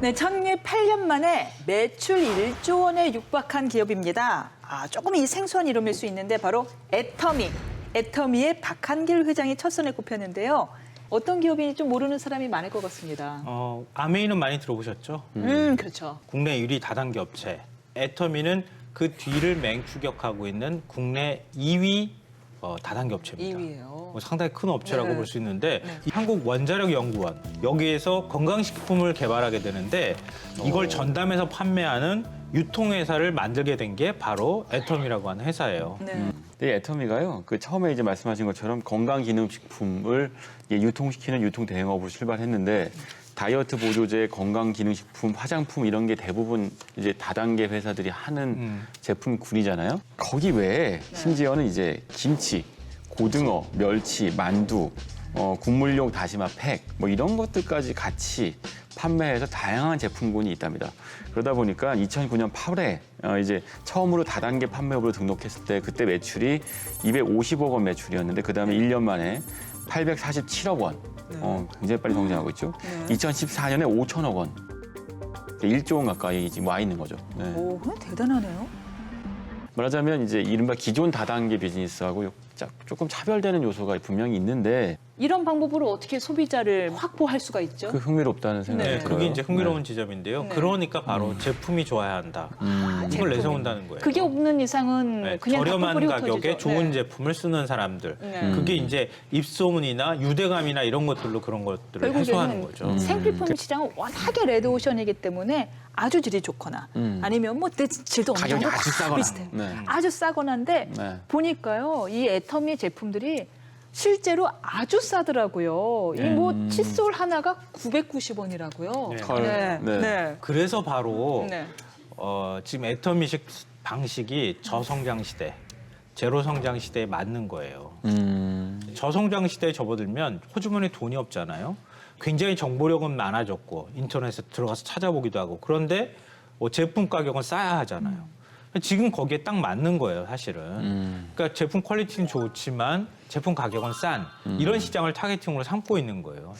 네, 창립 8년 만에 매출 1조 원에 육박한 기업입니다. 아, 조금 이 생소한 이름일 수 있는데 바로 애터미. 애터미의 박한길 회장이 첫 선에 꼽혔는데요. 어떤 기업인지 좀 모르는 사람이 많을 것 같습니다. 어, 아메이는 많이 들어보셨죠? 음, 그렇죠. 국내 유리 다단계 업체. 애터미는 그 뒤를 맹추격하고 있는 국내 2위 어, 다단계 업체입니다. 2위예요. 뭐 상당히 큰 업체라고 네. 볼 수 있는데 네. 이 한국 원자력 연구원 여기에서 건강식품을 개발하게 되는데 이걸 전담해서 판매하는 유통회사를 만들게 된 게 바로 애텀이라고 하는 회사예요. 네. 근데 이 애터미가요, 그 처음에 이제 말씀하신 것처럼 건강기능식품을 유통시키는 유통 대행업으로 출발했는데 다이어트 보조제, 건강기능식품, 화장품 이런 게 대부분 이제 다단계 회사들이 하는 음. 제품군이잖아요. 거기 외에 심지어는 이제 김치, 고등어, 멸치, 만두, 어, 국물용 다시마 팩, 뭐 이런 것들까지 같이 판매해서 다양한 제품군이 있답니다. 그러다 보니까 2009년 8월에 어, 이제 처음으로 다단계 판매업으로 등록했을 때 그때 매출이 250억 원 매출이었는데 그 다음에 1년 만에 847억 원. 어, 굉장히 빨리 성장하고 있죠. 네. 2014년에 5천억 원. 1조 원 가까이 지금 와 있는 거죠. 네. 오, 그건 대단하네요. 말하자면 이제 이른바 기존 다단계 비즈니스하고 자- 조금 차별되는 요소가 분명히 있는데 이런 방법으로 어떻게 소비자를 확보할 수가 있죠? 그 흥미롭다는 생각이 네, 들어요. 그게 이제 흥미로운 네. 지점인데요. 네. 그러니까 바로 제품이 좋아야 한다. 이걸 제품이. 내세운다는 거예요. 그게 없는 이상은 네, 그냥 저렴한 가격에 흩어지죠. 좋은 네. 제품을 쓰는 사람들. 네. 그게 이제 입소문이나 유대감이나 이런 것들로 그런 것들을 해소하는 거죠. 음. 생필품 시장은 워낙에 레드오션이기 때문에 아주 질이 좋거나 음. 아니면 뭐내 질도 어느 가격이 아주 싸거나. 비슷해요. 네. 아주 싸거나인데 네. 보니까요 이 애터미 제품들이 실제로 아주 싸더라고요. 이뭐 음. 칫솔 하나가 990원이라고요. 네. 헐. 네. 네. 네. 그래서 바로 네. 어, 지금 애터미식 방식이 저성장 시대, 제로 성장 시대에 맞는 거예요. 음. 저성장 시대에 접어들면 호주머니에 돈이 없잖아요. 굉장히 정보력은 많아졌고 인터넷에 들어가서 찾아보기도 하고 그런데 뭐 제품 가격은 싸야 하잖아요. 지금 거기에 딱 맞는 거예요, 사실은. 음. 그러니까 제품 퀄리티는 좋지만 제품 가격은 싼 이런 시장을 타겟팅으로 삼고 있는 거예요.